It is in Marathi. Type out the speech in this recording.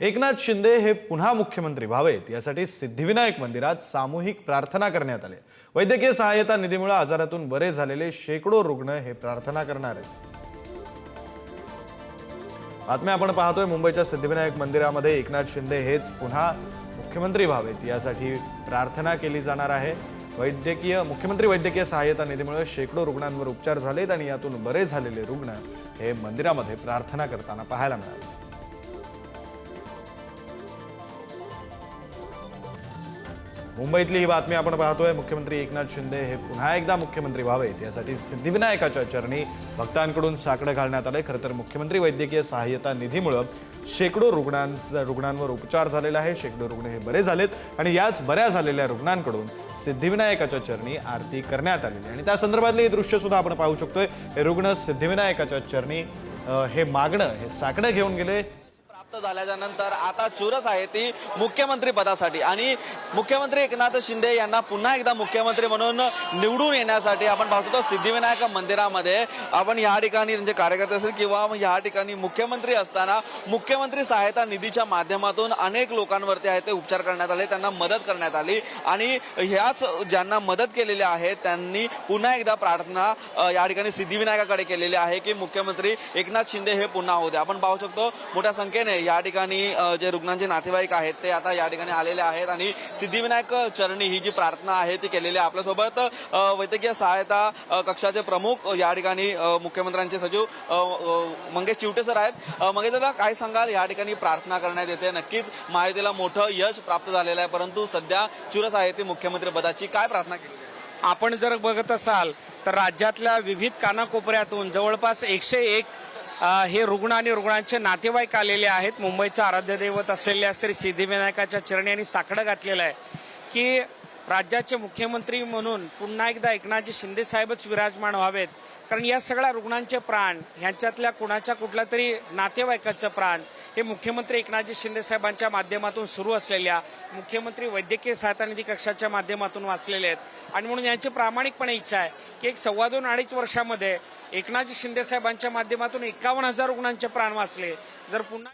एकनाथ शिंदे हे पुन्हा मुख्यमंत्री व्हावेत यासाठी सिद्धिविनायक मंदिरात सामूहिक प्रार्थना करण्यात आली. वैद्यकीय सहाय्यता निधीमुळे आजारातून बरे झालेले शेकडो रुग्ण हे प्रार्थना करणार आहेत. बातम्या आपण पाहतोय मुंबईच्या सिद्धिविनायक मंदिरामध्ये एकनाथ शिंदे हेच पुन्हा मुख्यमंत्री व्हावेत यासाठी प्रार्थना केली जाणार आहे. वैद्यकीय मुख्यमंत्री वैद्यकीय सहाय्यता निधीमुळे शेकडो रुग्णांवर उपचार झालेत आणि यातून बरे झालेले रुग्ण हे मंदिरामध्ये प्रार्थना करताना पाहायला मिळाले. मुंबईतली ही बातमी आपण पाहतोय. मुख्यमंत्री एकनाथ शिंदे हे पुन्हा एकदा मुख्यमंत्री व्हावेत. यासाठी सिद्धिविनायकाच्या चरणी भक्तांकडून साकडं घालण्यात आले खरं तर मुख्यमंत्री वैद्यकीय सहाय्यता निधीमुळं शेकडो रुग्णांचा रुग्णांवर उपचार झालेला आहे. शेकडो रुग्ण हे बरे झालेत आणि याच बऱ्या झालेल्या रुग्णांकडून सिद्धिविनायकाच्या चरणी आरती करण्यात आलेली आणि त्या संदर्भातले हे दृश्य सुद्धा आपण पाहू शकतोय. हे रुग्ण सिद्धिविनायकाच्या चरणी हे मागणं हे साकडं घेऊन गेले. प्राप्त झाल्याच्यानंतर आता चुरस आहे ती मुख्यमंत्री पदासाठी. आणि मुख्यमंत्री एकनाथ शिंदे यांना पुन्हा एकदा मुख्यमंत्री म्हणून निवडून येण्यासाठी आपण पाहतो सिद्धिविनायक मंदिरामध्ये. आपण या ठिकाणी त्यांचे कार्यकर्ते असतील किंवा या ठिकाणी मुख्यमंत्री असताना मुख्यमंत्री सहायता निधीच्या माध्यमातून अनेक लोकांवरती आहे ते उपचार करण्यात आले त्यांना मदत करण्यात आली. आणि ह्याच ज्यांना मदत केलेली आहे त्यांनी पुन्हा एकदा प्रार्थना या ठिकाणी सिद्धिविनायकाकडे केलेली आहे की मुख्यमंत्री एकनाथ शिंदे हे पुन्हा होते आपण पाहू शकतो मोठ्या संख्येने या ठिकाणी जे रुग्णांचे नातेवाईक आहेत ते आता या ठिकाणी आलेले आहेत आणि सिद्धिविनायक चरणी ही जी प्रार्थना आहे ती केलेली आहे आपल्यासोबत. वैद्यकीय सहायता कक्षाचे प्रमुख या ठिकाणी मुख्यमंत्र्यांचे सचिव मंगेश चिवटे सर आहेत. मंगेश दादा काय सांगाल? या ठिकाणी प्रार्थना करण्यात येते. नक्कीच महायुतीला मोठं यश प्राप्त झालेलं आहे परंतु सध्या चुरस आहे ती मुख्यमंत्री पदाची. काय प्रार्थना केली? आपण जर बघत असाल तर राज्यातल्या विविध कानाकोपऱ्यातून जवळपास एकशे एक हे रुग्ण आणि रुग्णांचे नातेवाईक आलेले आहेत. मुंबईचं आराध्य दैवत असलेल्या श्री सिद्धिविनायकाच्या चरणी आणि साकडं घातलेलं आहे की राज्याचे मुख्यमंत्री म्हणून पुन्हा एकदा एकनाथजी शिंदे साहेबच विराजमान व्हावेत. कारण या सगळ्या रुग्णांचे प्राण ह्यांच्यातल्या कुणाच्या कुठल्या तरी नातेवाईकाचं प्राण हे मुख्यमंत्री एकनाथजी शिंदे साहेबांच्या माध्यमातून सुरू असलेल्या मुख्यमंत्री वैद्यकीय सहायता निधी कक्षाच्या माध्यमातून वाचलेले आहेत. आणि म्हणून यांची प्रामाणिकपणे इच्छा आहे की एक सव्वा दोन अडीच वर्षामध्ये एकनाथजी शिंदे साहेबांच्या माध्यमातून एकावन्न हजार रुग्णांचे प्राण वाचले. जर पुन्हा